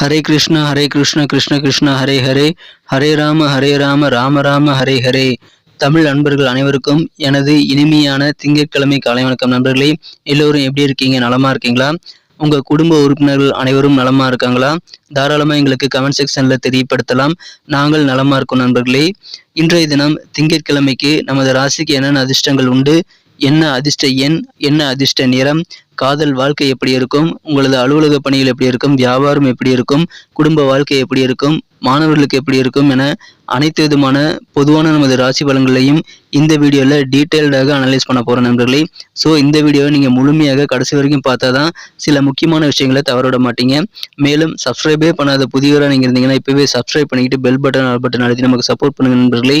ஹரே கிருஷ்ணா ஹரே கிருஷ்ண கிருஷ்ண கிருஷ்ண ஹரே ஹரே. ஹரே ராம ஹரே ராம ராம ராம ஹரே ஹரே. தமிழ் நண்பர்கள் அனைவருக்கும் எனது இனிமையான திங்கட்கிழமை காலை வணக்கம் நண்பர்களே. எல்லோரும் எப்படி இருக்கீங்க? நலமா இருக்கீங்களா? உங்க குடும்ப உறுப்பினர்கள் அனைவரும் நலமா இருக்காங்களா? தாராளமா எங்களுக்கு கமெண்ட் செக்ஷன்ல தெரியப்படுத்தலாம். நாங்கள் நலமா இருக்கோம் நண்பர்களே. இன்றைய தினம் திங்கட்கிழமைக்கு நமது ராசிக்கு என்னென்ன அதிர்ஷ்டங்கள் உண்டு? என்ன அதிர்ஷ்ட எண் என்ன அதிர்ஷ்ட நிறம் காதல் வாழ்க்கை எப்படி இருக்கும் உங்களது அலுவலக பணிகள் எப்படி இருக்கும் வியாபாரம் எப்படி இருக்கும் குடும்ப வாழ்க்கை எப்படி இருக்கும் மாணவர்களுக்கு எப்படி இருக்கும் என அனைத்து விதமான பொதுவான நமது ராசி பலன்களையும் இந்த வீடியோவில் டீட்டெயில்டாக அனலைஸ் பண்ண போகிற நண்பர்களே. ஸோ இந்த வீடியோவை நீங்கள் முழுமையாக கடைசி வரைக்கும் பார்த்தா தான் சில முக்கியமான விஷயங்களை தவறவிட மாட்டீங்க. மேலும் சப்ஸ்கிரைபே பண்ணாத புதியவராக நீங்கள் இருந்தீங்கன்னா இப்போவே சப்ஸ்கிரைப் பண்ணிக்கிட்டு பெல் பட்டன் ஆல் பட்டன் அழுத்தி நமக்கு சப்போர்ட் பண்ணுங்கள் நண்பர்களே.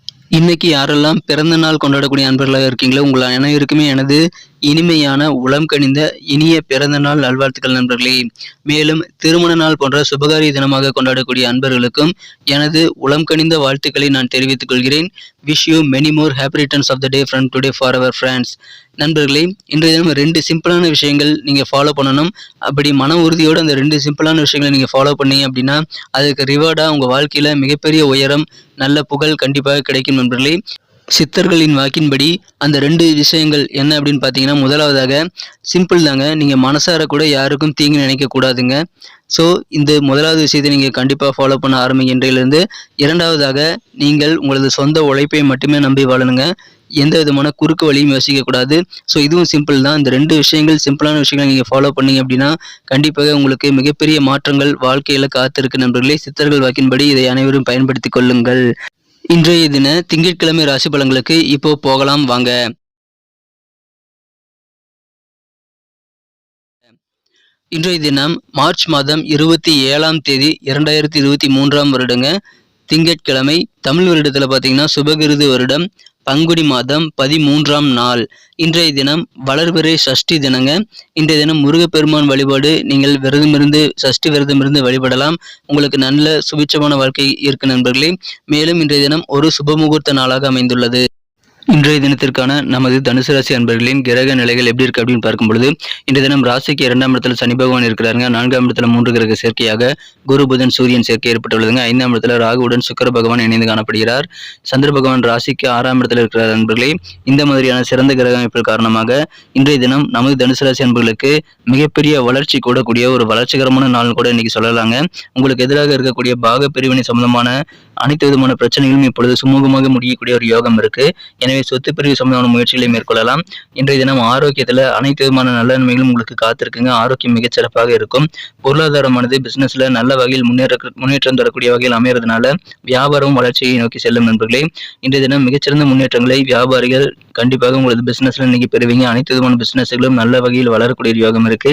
இன்னைக்கு யாரெல்லாம் பிறந்த நாள் கொண்டாடக்கூடிய அன்பர்களாக இருக்கீங்களோ உங்கள் அனைவருக்குமே எனது இனிமையான உளம் கனிந்த இனிய பிறந்த நாள் நல்வாழ்த்துக்கள் நண்பர்களே. மேலும் திருமண நாள் போன்ற சுபகாரிய தினமாக கொண்டாடக்கூடிய அன்பர்களுக்கும் எனது உளம் கனிந்த வாழ்த்துக்களை நான் தெரிவித்துக் கொள்கிறேன். Wish you many more happy returns of the day from today for our friends நண்பர்களே இன்றைய தினம் ரெண்டு சிம்பிளான விஷயங்கள் நீங்கள் ஃபாலோ பண்ணணும். அப்படி மன உறுதியோடு அந்த ரெண்டு சிம்பிளான விஷயங்களை நீங்கள் ஃபாலோ பண்ணீங்க அப்படின்னா அதுக்கு ரிவார்டாக உங்கள் வாழ்க்கையில் மிகப்பெரிய உயரம் நல்ல புகழ் கண்டிப்பாக கிடைக்கும் நண்பர்களே. சித்தர்களின் வாக்கின்படி அந்த ரெண்டு விஷயங்கள் என்ன அப்படின்னு பார்த்தீங்கன்னா முதலாவதாக சிம்பிள் தாங்க. நீங்கள் மனசார கூட யாருக்கும் தீங்கு நினைக்கக்கூடாதுங்க ஸோ இந்த முதலாவது விஷயத்தை நீங்கள் கண்டிப்பாக ஃபாலோ பண்ண ஆரம்பிக்கின்றையிலேருந்து இரண்டாவதாக நீங்கள் உங்களது சொந்த உழைப்பை மட்டுமே நம்பி வாழணுங்க. எந்த விதமான குறுக்கு வழியும் யோசிக்கக்கூடாது ஸோ இதுவும் சிம்பிள் தான். இந்த ரெண்டு விஷயங்கள் சிம்பிளான விஷயங்களை நீங்கள் ஃபாலோ பண்ணீங்க அப்படின்னா கண்டிப்பாக உங்களுக்கு மிகப்பெரிய மாற்றங்கள் வாழ்க்கையில் காத்திருக்கு நண்பர்களே. சித்தர்கள் வாக்கின்படி இதை அனைவரும் பயன்படுத்தி கொள்ளுங்கள். இன்றைய தின திங்கட்கிழமை ராசி பலன்களுக்கு இப்போ போகலாம் வாங்க. இன்றைய தினம் மார்ச் மாதம் இருபத்தி ஏழாம் தேதி இரண்டாயிரத்தி இருபத்தி மூன்றாம் வருடங்க. திங்கட்கிழமை தமிழ் வருடத்தில் பார்த்தீங்கன்னா சுபகிருது வருடம். பங்குடி மாதம் பதிமூன்றாம் நாள். இன்றைய தினம் வளர்பிறை சஷ்டி தினங்க. இன்றைய தினம் முருகப்பெருமான் வழிபாடு. நீங்கள் விரதமிருந்து சஷ்டி விரதமிருந்து வழிபடலாம். உங்களுக்கு நல்ல சுபிட்சமான வாழ்க்கை இருக்கு நண்பர்களே. மேலும் இன்றைய தினம் ஒரு சுபமுகூர்த்த நாளாக அமைந்துள்ளது. இன்றைய தினத்திற்கான நமது தனுசு ராசி அன்பர்களின் கிரக நிலைகள் எப்படி இருக்கு அப்படின்னு பார்க்கும் பொழுது இன்றைய தினம் ராசிக்கு இரண்டாம் இடத்துல சனி பகவான் இருக்கிறாருங்க. நான்காம் இடத்துல மூன்று கிரக சேர்க்கையாக குரு புதன் சூரியன் சேர்க்கை ஏற்பட்டுள்ளதுங்க. ஐந்தாம் இடத்துல ராகுவுடன் சுக்கர பகவான் இணைந்து காணப்படுகிறார். சந்திர பகவான் ராசிக்கு ஆறாம் இடத்துல இருக்கிறார் அன்பர்களே. இந்த மாதிரியான சிறந்த கிரக அமைப்பில் காரணமாக இன்றைய தினம் நமது தனுசு ராசி அன்பர்களுக்கு மிகப்பெரிய வளர்ச்சி கூடக்கூடிய ஒரு வளர்ச்சிகரமான நாள் கூட இன்னைக்கு சொல்லலாங்க. உங்களுக்கு எதிராக இருக்கக்கூடிய பாக பிரிவினை சம்பந்தமான அனைத்து விதமான பிரச்சனைகளும் இப்பொழுது சுமூகமாக முடியக்கூடிய ஒரு யோகம் இருக்கு. எனவே சொத்து பிரிவு சம்பந்தமான முயற்சிகளை மேற்கொள்ளலாம். இன்றைய தினம் ஆரோக்கியத்துல அனைத்து விதமான நல்ல நன்மைகளும் உங்களுக்கு காத்திருக்குங்க. ஆரோக்கியம் மிகச்சிறப்பாக இருக்கும். பொருளாதாரமானது பிசினஸ்ல நல்ல வகையில் முன்னேற முன்னேற்றம் தரக்கூடிய வகையில் அமையறதுனால வியாபாரம் வளர்ச்சியை நோக்கி செல்லும் நண்பர்களே இன்றைய தினம் மிகச்சிறந்த முன்னேற்றங்களை வியாபாரிகள் கண்டிப்பாக உங்களது பிசினஸ்ல இன்னைக்கு பெறுவீங்க. அனைத்து விதமான பிசினஸ்களும் நல்ல வகையில் வளரக்கூடிய ஒரு யோகம் இருக்கு.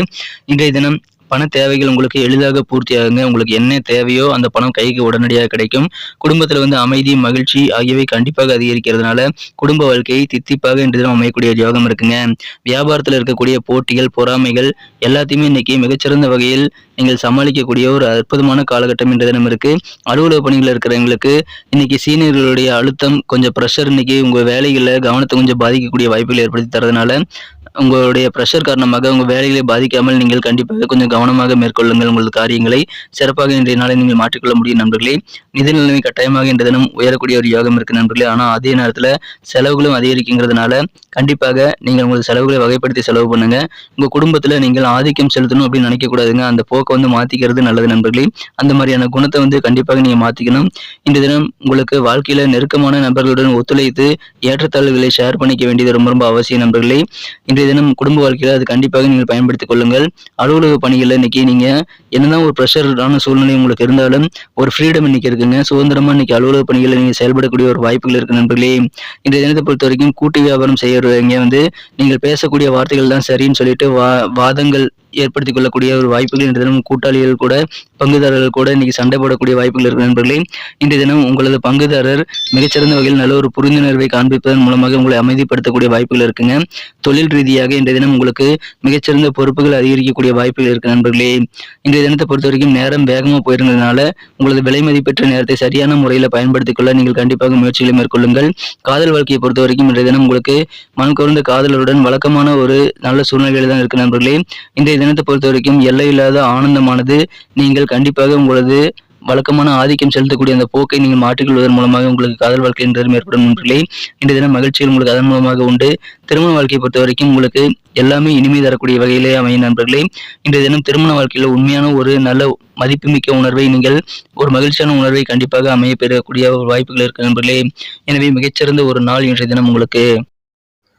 இன்றைய தினம் பண தேவைகள் உங்களுக்கு எளிதாக பூர்த்தியாகுங்க. உங்களுக்கு என்ன தேவையோ அந்த பணம் கைக்கு உடனடியாக கிடைக்கும். குடும்பத்தில் வந்து அமைதி மகிழ்ச்சி ஆகியவை கண்டிப்பாக அதிகரிக்கிறதுனால குடும்ப வாழ்க்கையை தித்திப்பாக இன்று தினம் அமையக்கூடிய யோகம் இருக்குங்க. வியாபாரத்தில் இருக்கக்கூடிய போட்டிகள் பொறாமைகள் எல்லாத்தையுமே இன்னைக்கு மிகச்சிறந்த வகையில் நீங்கள் சமாளிக்கக்கூடிய ஒரு அற்புதமான காலகட்டம் இன்று தினம் இருக்கு. அலுவலக பணிகள் இருக்கிறவங்களுக்கு இன்னைக்கு சீனியர்களுடைய அழுத்தம் கொஞ்சம் ப்ரெஷர் இன்னைக்கு உங்கள் வேலைகளில் கவனத்தை கொஞ்சம் பாதிக்கக்கூடிய வாய்ப்புகள் ஏற்படுத்தி தரதுனால உங்களுடைய ப்ரெஷர் காரணமாக உங்கள் வேலைகளை பாதிக்காமல் நீங்கள் கண்டிப்பாக கொஞ்சம் கவனமாக மேற்கொள்ளுங்கள் உங்களது காரியங்களை சிறப்பாக இன்றைய நாளை நீங்கள் மாற்றிக்கொள்ள முடியும் நண்பர்களே. நிதி நிலைமை கட்டாயமாக இன்றைய தினம் உயரக்கூடிய ஒரு யோகம் இருக்கு நண்பர்களே. ஆனால் அதே நேரத்தில் செலவுகளும் அதிகரிக்குங்கிறதுனால கண்டிப்பாக நீங்கள் உங்களது செலவுகளை வகைப்படுத்தி செலவு பண்ணுங்க. உங்கள் குடும்பத்தில் நீங்கள் ஆதிக்கம் செலுத்தணும் அப்படின்னு நினைக்கக்கூடாதுங்க. அந்த போக்கை வந்து மாற்றிக்கிறது நல்லது நண்பர்களே. அந்த மாதிரியான குணத்தை வந்து கண்டிப்பாக நீங்கள் மாற்றிக்கணும் இன்றைய தினம் உங்களுக்கு வாழ்க்கையில் நெருக்கமான நபர்களுடன் ஒத்துழைத்து ஏற்றத்தாழ்வுகளை ஷேர் பண்ணிக்க வேண்டியது ரொம்ப ரொம்ப அவசியம் நண்பர்களே. இன்றைய தினம் குடும்ப வாழ்க்கையில் அது கண்டிப்பாக நீங்கள் பயன்படுத்திக் கொள்ளுங்கள். அலுவலக பணிகளில் இன்னைக்கு நீங்கள் என்னதான் ஒரு ப்ரெஷரான சூழ்நிலை உங்களுக்கு இருந்தாலும் ஒரு ஃப்ரீடம் இன்னைக்கு இருக்குங்க. சுதந்திரமா இன்னைக்கு அலுவலக பணிகளில் நீங்கள் செயல்படக்கூடிய ஒரு வாய்ப்புகள் இருக்கு நண்பர்களே. இந்த தினத்தை பொறுத்த வரைக்கும் கூட்டு வியாபாரம் செய்யறவங்க வந்து நீங்கள் பேசக்கூடிய வார்த்தைகள் தான் சரின்னு சொல்லிட்டு வா வாதங்கள் ஏற்படுத்திக் கொள்ளக்கூடிய ஒரு வாய்ப்புகள் இன்று தினம் கூட்டாளிகள் கூட பங்குதாரர்கள் கூட இன்னைக்கு சண்டை போடக்கூடிய வாய்ப்புகள் இருக்கு நண்பர்களே. இன்றைய தினம் உங்களது பங்குதாரர் மிகச்சிறந்த வகையில் நல்ல ஒரு புரிந்துணர்வை காண்பிப்பதன் மூலமாக உங்களை அமைதிப்படுத்தக்கூடிய வாய்ப்புகள் இருக்குங்க. தொழில் ரீதியாக இன்றைய தினம் உங்களுக்கு மிகச்சிறந்த பொறுப்புகள் அதிகரிக்கக்கூடிய வாய்ப்புகள் இருக்கு நண்பர்களே. இன்றைய தினத்தை பொறுத்த வரைக்கும் நேரம் வேகமாக போயிருந்ததுனால உங்களது விலை மதிப்பெற்ற நேரத்தை சரியான முறையில் பயன்படுத்திக் கொள்ள நீங்கள் கண்டிப்பாக முயற்சிகளை மேற்கொள்ளுங்கள். காதல் வாழ்க்கையை பொறுத்த வரைக்கும் இன்றைய தினம் உங்களுக்கு மனம் கவர்ந்த காதலருடன் வழக்கமான ஒரு நல்ல சூழ்நிலையில் தான் இருக்கு நண்பர்களே. இன்றைய தினத்தை பொறுத்த வரைக்கும் எல்லையில்லாத ஆனந்தமானது நீங்கள் கண்டிப்பாக உங்களது வழக்கமான ஆதிக்கம் செலுத்தக்கூடிய அந்த போக்கை நீங்கள் மாற்றிக்கொள்வதன் மூலமாக உங்களுக்கு காதல் வாழ்க்கை என்றதும் ஏற்படும் நண்பர்களே இன்றைய தினம் மகிழ்ச்சிகள் உங்களுக்கு அதன் மூலமாக உண்டு. திருமண வாழ்க்கையை பொறுத்த வரைக்கும் உங்களுக்கு எல்லாமே இனிமை தரக்கூடிய வகையிலே அமையும் நண்பர்களே. இன்றைய தினம் திருமண வாழ்க்கையில் உண்மையான ஒரு நல்ல மதிப்புமிக்க உணர்வை நீங்கள் ஒரு மகிழ்ச்சியான உணர்வை கண்டிப்பாக அமைய பெறக்கூடிய ஒரு வாய்ப்புகள் இருக்கு நண்பர்களே. எனவே மிகச்சிறந்த ஒரு நாள் இன்றைய தினம் உங்களுக்கு.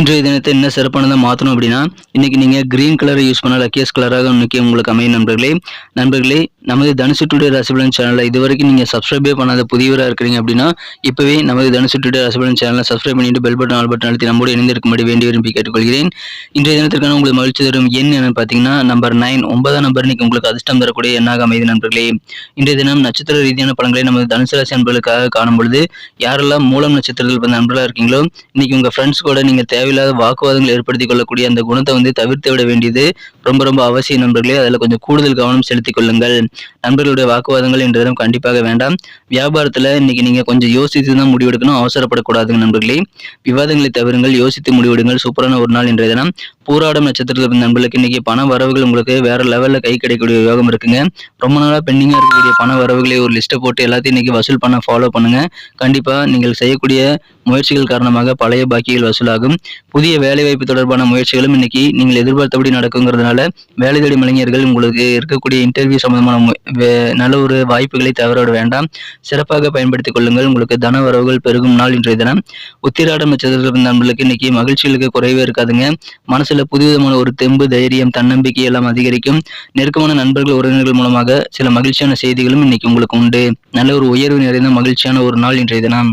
இன்றைய தினத்தை என்ன சிறப்பானதாக மாற்றணும் அப்படின்னா இன்னைக்கு நீங்கள் கிரீன் கலரை யூஸ் பண்ண லக்கியஸ் கலராக இன்னைக்கு உங்களுக்கு அமையும் நண்பர்களே. நண்பர்களே நமது தனுசு டுடே ரசிபலன் சேனலில் இது வரைக்கும் நீங்கள் சப்ஸ்கிரைபே பண்ணாத புதியவராக இருக்கிறீங்க அப்படின்னா இப்போவே நமது தனுசு டுடே ரசிபலன் சேனலை சப்ஸ்கிரைப் பண்ணிட்டு பெல் பட்டன் ஆல் பட்டன் அழுத்தி நம்மோடு இணைந்திருக்கும்படி வேண்டி விரும்பி கேட்டுக்கொள்கிறேன். இன்றைய தினத்திற்கான உங்களுக்கு மகிழ்ச்சி தரும் எண் என்னன்னு பார்த்தீங்கன்னா நம்பர் நைன் ஒன்பதாம் நம்பர் இன்னைக்கு உங்களுக்கு அதிர்ஷ்டம் தரக்கூடிய எண்ணாக அமைது நண்பர்களே. இன்றைய தினம் நட்சத்திர ரீதியான படங்களை நமது தனுசு ராசி நண்பர்களுக்காக காணும் பொழுது யாரெல்லாம் மூலம் நட்சத்திரத்தில் பிறந்த நண்பர்களாக இருக்கீங்களோ இன்னைக்கு உங்கள் ஃப்ரெண்ட்ஸ் கூட நீங்கள் தேவையில்லாத வாக்குவாதங்கள் ஏற்படுத்திக் கொள்ளக்கூடிய அந்த குணத்தை வந்து தவிர்த்து விட வேண்டியது ரொம்ப ரொம்ப அவசியம் நண்பர்களே. அதில் கொஞ்சம் கூடுதல் கவனம் செலுத்திக் கொள்ளுங்கள். நண்பர்களுடைய வாக்குவாதங்கள் என்ற தினம் கண்டிப்பாக வேண்டாம். வியாபாரத்தில் இன்னைக்கு நீங்கள் கொஞ்சம் யோசித்து தான் முடிவெடுக்கணும். அவசரப்படக்கூடாதுங்க நண்பர்களே. விவாதங்களை தவிருங்கள். யோசித்து முடிவெடுங்கள். சூப்பரான ஒரு நாள் இன்றைய தினம். பூராடம் நட்சத்திரத்தில் இருந்த நண்பர்களுக்கு இன்னைக்கு பண வரவுகள் உங்களுக்கு வேற லெவலில் கை கிடைக்கக்கூடிய யோகம் இருக்குங்க. ரொம்ப நாளாக பெண்டிங்காக இருக்கக்கூடிய பண வரவுகளை ஒரு லிஸ்ட்டை போட்டு எல்லாத்தையும் இன்னைக்கு வசூல் பண்ண ஃபாலோ பண்ணுங்க. கண்டிப்பாக நீங்கள் செய்யக்கூடிய முயற்சிகள் காரணமாக பழைய பாக்கிகள் வசூலாகும். புதிய வேலைவாய்ப்பு தொடர்பான முயற்சிகளும் இன்னைக்கு நீங்கள் எதிர்பார்த்தபடி நடக்குங்கிறதுனால வேலை தேடி இளைஞர்கள் உங்களுக்கு இருக்கக்கூடிய இன்டர்வியூ சம்பந்தமான நல்ல ஒரு வாய்ப்புகளை தவறவிட வேண்டாம். சிறப்பாக பயன்படுத்திக் கொள்ளுங்கள். உங்களுக்கு தன வரவுகள் பெருகும் நாள் இன்றைய தினம். உத்திராடம் நட்சத்திரத்தில் நண்பர்களுக்கு இன்னைக்கு மகிழ்ச்சிகளுக்கு குறைவே இருக்காதுங்க. மனசுல புதுவிதமான ஒரு தெம்பு தைரியம் தன்னம்பிக்கை எல்லாம் அதிகரிக்கும். நெருக்கமான நண்பர்கள் உறவினர்கள் மூலமாக சில மகிழ்ச்சியான செய்திகளும் இன்னைக்கு உங்களுக்கு உண்டு. நல்ல ஒரு உயர்வு நிறைந்த மகிழ்ச்சியான ஒரு நாள் இன்றைய தினம்.